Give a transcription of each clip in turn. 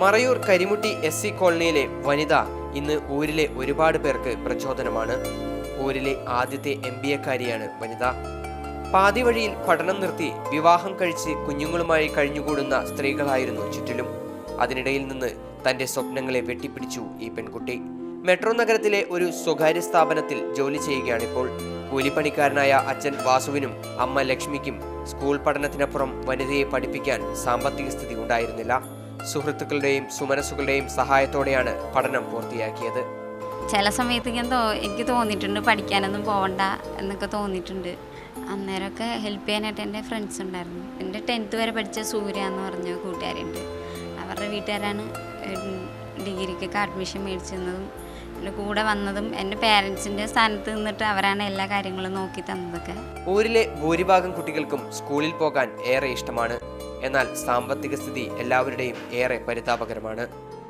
Marayur Karimutti S C കോളനിയിലെ വനിത ഇന്ന് ഊരിലെ ഒരുപാട് പേർക്ക് പ്രചോദനമാണ്. ഊരിലെ ആദ്യത്തെ എം ബി എക്കാരിയാണ് വനിത. പാതി വഴിയിൽ പഠനം നിർത്തി വിവാഹം കഴിച്ച് കുഞ്ഞുങ്ങളുമായി കഴിഞ്ഞുകൂടുന്ന സ്ത്രീകളായിരുന്നു ചുറ്റിലും. അതിനിടയിൽ നിന്ന് തന്റെ സ്വപ്നങ്ങളെ വെട്ടിപ്പിടിച്ചു ഈ പെൺകുട്ടി. മെട്രോ നഗരത്തിലെ ഒരു സ്വകാര്യ സ്ഥാപനത്തിൽ ജോലി ചെയ്യുകയാണിപ്പോൾ. കൂലിപ്പണിക്കാരനായ അച്ഛൻ വാസുവിനും അമ്മ ലക്ഷ്മിക്കും സ്കൂൾ പഠനത്തിനപ്പുറം വനിതയെ പഠിപ്പിക്കാൻ സാമ്പത്തിക സ്ഥിതി ഉണ്ടായിരുന്നില്ല. സുഹൃത്തുക്കളുടെയും സുമനസുകളുടെയും സഹായത്തോടെയാണ് പഠനം പൂർത്തിയാക്കിയത്. ചില സമയത്ത് ഞാൻ തോ എനിക്ക് തോന്നിയിട്ടുണ്ട് പഠിക്കാനൊന്നും പോകണ്ട എന്നൊക്കെ തോന്നിയിട്ടുണ്ട്. അന്നേരമൊക്കെ ഹെൽപ്പ് ചെയ്യാനായിട്ട് എന്റെ ഫ്രണ്ട്സ് ഉണ്ടായിരുന്നു. എന്റെ ടെൻത്ത് വരെ പഠിച്ച സൂര്യ എന്ന് പറഞ്ഞ കൂട്ടുകാരുണ്ട് അവരുടെ വീട്ടുകാരാണ് ഡിഗ്രിക്കൊക്കെ അഡ്മിഷൻ മേടിച്ചിരുന്നതും എന്റെ കൂടെ വന്നതും എന്റെ പേരൻസിന്റെ സ്ഥാനത്ത് നിന്നിട്ട് അവരാണ് എല്ലാ കാര്യങ്ങളും നോക്കി തന്നതൊക്കെ. ഊരിലെ ഭൂരിഭാഗം കുട്ടികൾക്കും സ്കൂളിൽ പോകാൻ ഏറെ ഇഷ്ടമാണ്. എന്നാൽ സാമ്പത്തിക സ്ഥിതി എല്ലാവരുടെയും ഏറെ പരിതാപകരമാണ്.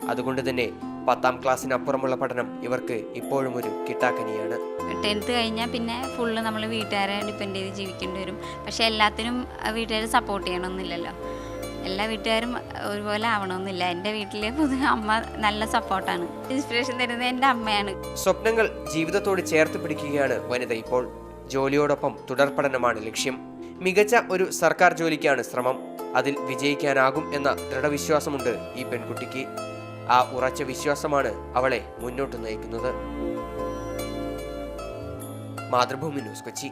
അതുകൊണ്ട് തന്നെ പത്താം ക്ലാസ്സിനപ്പുറമുള്ള പഠനം ഇവർക്ക് ഇപ്പോഴും ഒരു കിട്ടാക്കനിയാണ്. ടെൻത്ത് കഴിഞ്ഞാൽ പിന്നെ ഫുള്ള് നമ്മൾ വീട്ടുകാരെ ഡിപ്പെൻഡ് ചെയ്ത് ജീവിക്കേണ്ടി വരും. പക്ഷെ എല്ലാത്തിനും വീട്ടുകാർ സപ്പോർട്ട് ചെയ്യണമെന്നില്ലല്ലോ എല്ലാ വീട്ടുകാരും ഒരുപോലെ ആവണമെന്നില്ല എന്റെ വീട്ടിലെ പൊതുവെ അമ്മ നല്ല സപ്പോർട്ടാണ് ഇൻസ്പിറേഷൻ തരുന്നത് എന്റെ അമ്മയാണ്. സ്വപ്നങ്ങൾ ജീവിതത്തോട് ചേർത്ത് പിടിക്കുകയാണ് വനിത ഇപ്പോൾ. ജോലിയോടൊപ്പം തുടർ പഠനമാണ് ലക്ഷ്യം. മികച്ച ഒരു സർക്കാർ ജോലിക്കാണ് ശ്രമം. അതിൽ വിജയിക്കാനാകും എന്ന ദൃഢവിശ്വാസമുണ്ട് ഈ പെൺകുട്ടിക്ക്. ആ ഉറച്ച വിശ്വാസമാണ് അവളെ മുന്നോട്ട് നയിക്കുന്നത്. മാതൃഭൂമി ന്യൂസ് കൊച്ചി.